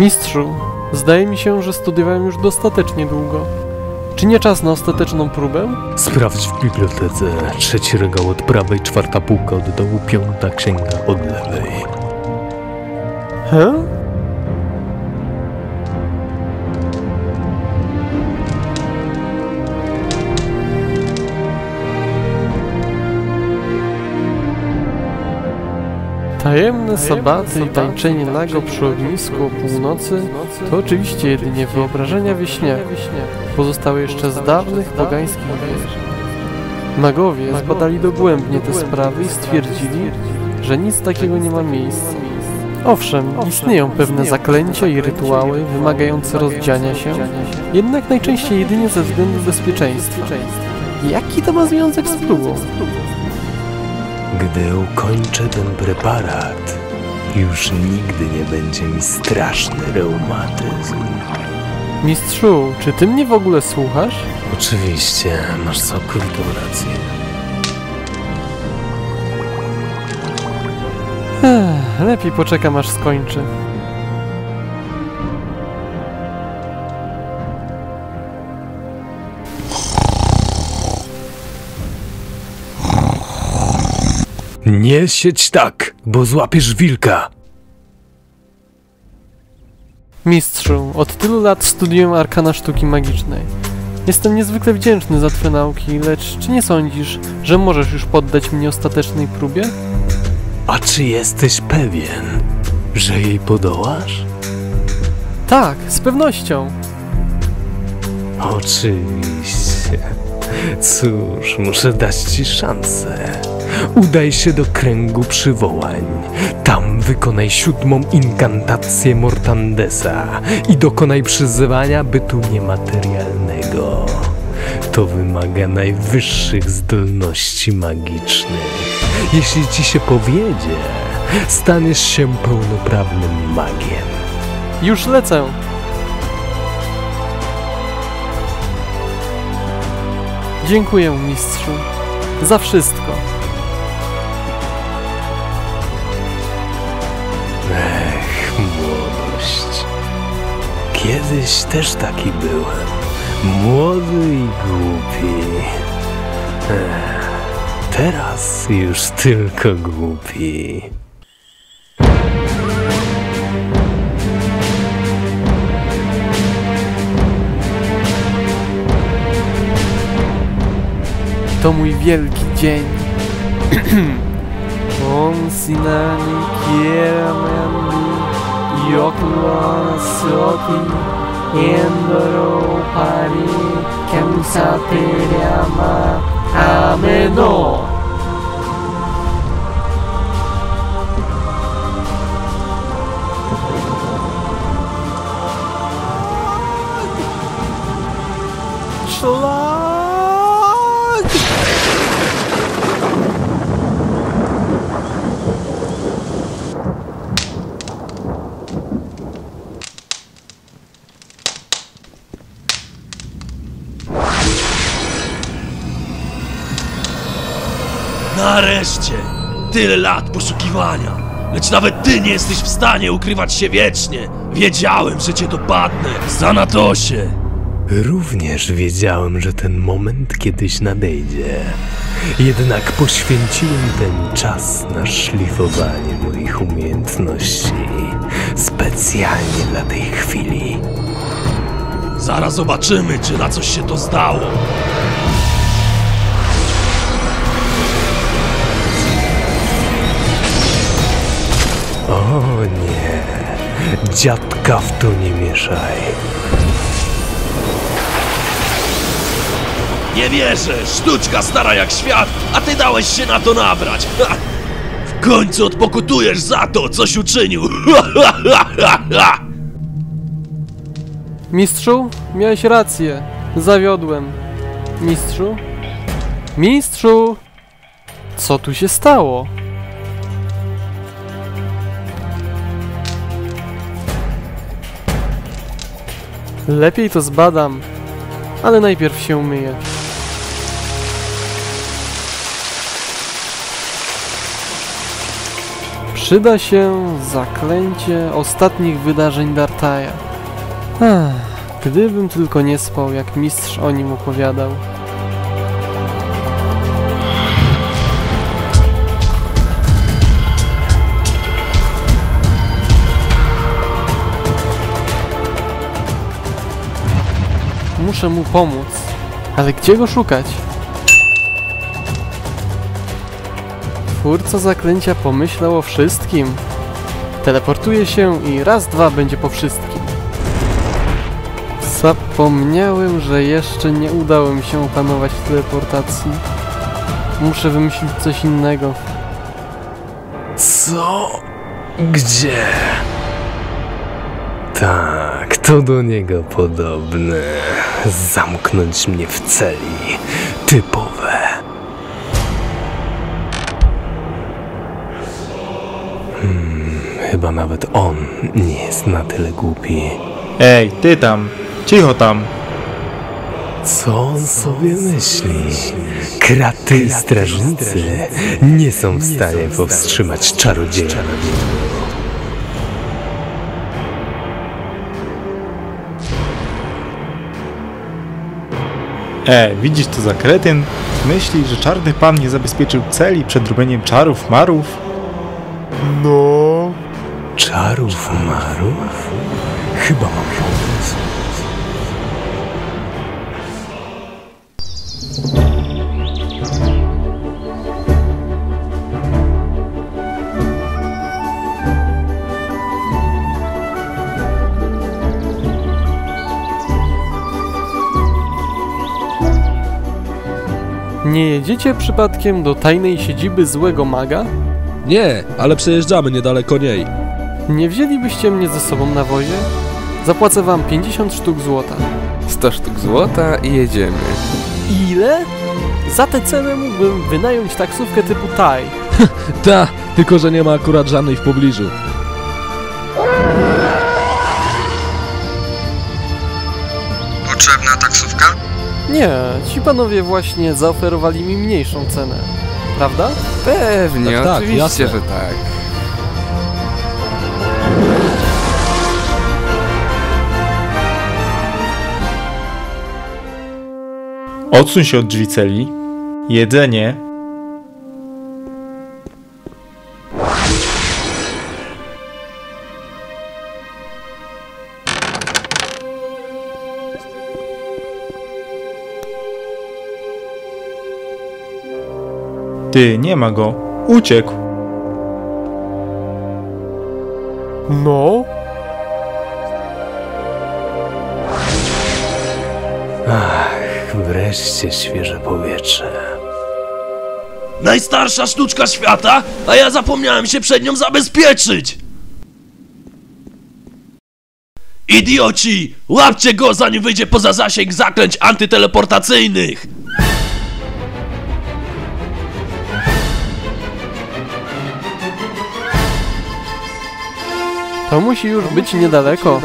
Mistrzu, zdaje mi się, że studiowałem już dostatecznie długo. Czy nie czas na ostateczną próbę? Sprawdź w bibliotece. Trzeci regał od prawej, czwarta półka od dołu, piąta księga od lewej. He? Tajemne sabaty i tańczenie nago przy ognisku o północy to oczywiście jedynie wyobrażenia wieśniaków. Pozostały jeszcze z dawnych pogańskich wierzeń. Magowie zbadali dogłębnie te sprawy i stwierdzili, że nic takiego nie ma miejsca. Owszem, istnieją pewne zaklęcia i rytuały wymagające rozdziania się, jednak najczęściej jedynie ze względu bezpieczeństwa. Jaki to ma związek z próbą? Gdy ukończę ten preparat, już nigdy nie będzie mi straszny reumatyzm. Mistrzu, czy ty mnie w ogóle słuchasz? Oczywiście, masz całkowitą rację. Ech, lepiej poczekam aż skończy. Nie siedź tak, bo złapiesz wilka. Mistrzu, od tylu lat studiuję arkana sztuki magicznej. Jestem niezwykle wdzięczny za twoje nauki, lecz czy nie sądzisz, że możesz już poddać mnie ostatecznej próbie? A czy jesteś pewien, że jej podołasz? Tak, z pewnością. Oczywiście. Cóż, muszę dać ci szansę. Udaj się do kręgu przywołań. Tam wykonaj siódmą inkantację Mortandesa i dokonaj przyzywania bytu niematerialnego. To wymaga najwyższych zdolności magicznych. Jeśli ci się powiedzie, staniesz się pełnoprawnym magiem. Już lecę. Dziękuję, mistrzu, za wszystko. Kiedyś też taki byłem. Młody i głupi. Teraz już tylko głupi. To mój wielki dzień. On sinani Yokluğa sıratın Endoro pari Kendisi hatırı ama Nareszcie! Tyle lat poszukiwania! Lecz nawet ty nie jesteś w stanie ukrywać się wiecznie! Wiedziałem, że cię dopadnę! Zanatosie! Również wiedziałem, że ten moment kiedyś nadejdzie. Jednak poświęciłem ten czas na szlifowanie moich umiejętności. Specjalnie dla tej chwili. Zaraz zobaczymy, czy na coś się to zdało! Dziadka w to nie mieszaj. Nie wierzę! Sztuczka stara jak świat, a ty dałeś się na to nabrać! Ha! W końcu odpokutujesz za to, coś uczynił! Ha, ha, ha, ha! Mistrzu, miałeś rację. Zawiodłem. Mistrzu? Mistrzu! Co tu się stało? Lepiej to zbadam, ale najpierw się umyję. Przyda się zaklęcie ostatnich wydarzeń Dartaja. Ach, gdybym tylko nie spał, jak mistrz o nim opowiadał. Muszę mu pomóc. Ale gdzie go szukać? Twórca zaklęcia pomyślał o wszystkim. Teleportuje się i raz, dwa będzie po wszystkim. Zapomniałem, że jeszcze nie udało mi się opanować teleportacji. Muszę wymyślić coś innego. Co? Gdzie? Tak, to do niego podobne. Zamknąć mnie w celi. Typowe. Hmm, chyba nawet on nie jest na tyle głupi. Ej, ty tam! Cicho tam! Co on sobie myśli? Kraty strażnicy nie są w stanie powstrzymać czarodzieja. E, widzisz co za kretyn? Myśli, że czarny pan nie zabezpieczył celi przed robieniem czarów, marów? No. Czarów marów? Chyba mam pomysł. Nie jedziecie przypadkiem do tajnej siedziby złego maga? Nie, ale przejeżdżamy niedaleko niej. Nie wzięlibyście mnie ze sobą na wozie? Zapłacę wam 50 sztuk złota. 100 sztuk złota i jedziemy. Ile? Za tę cenę mógłbym wynająć taksówkę typu Thai. Ta, tylko że nie ma akurat żadnej w pobliżu. Potrzebna taksówka? Nie, ci panowie właśnie zaoferowali mi mniejszą cenę. Prawda? Pewnie, Tak, tak, oczywiście, jasne. że tak. Odsuń się od drzwi celi. Jedzenie. Ty, nie ma go. Uciekł. No. Ach, wreszcie świeże powietrze. Najstarsza sztuczka świata, a ja zapomniałem się przed nią zabezpieczyć! Idioci! Łapcie go, zanim wyjdzie poza zasięg zaklęć antyteleportacyjnych! To musi już być niedaleko.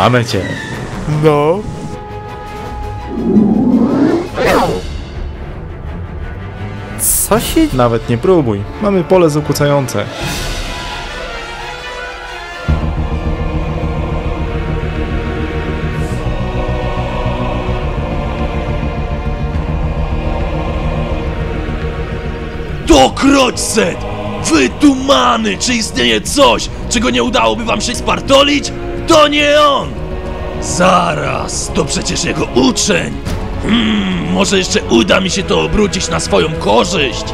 Mamy cię. No. Co się Nawet nie próbuj. Mamy pole zakłócające. To Kroćset! Wy tumany! Czy istnieje coś, czego nie udałoby wam się spartolić? To nie on! Zaraz, to przecież jego uczeń! Hmm, może jeszcze uda mi się to obrócić na swoją korzyść!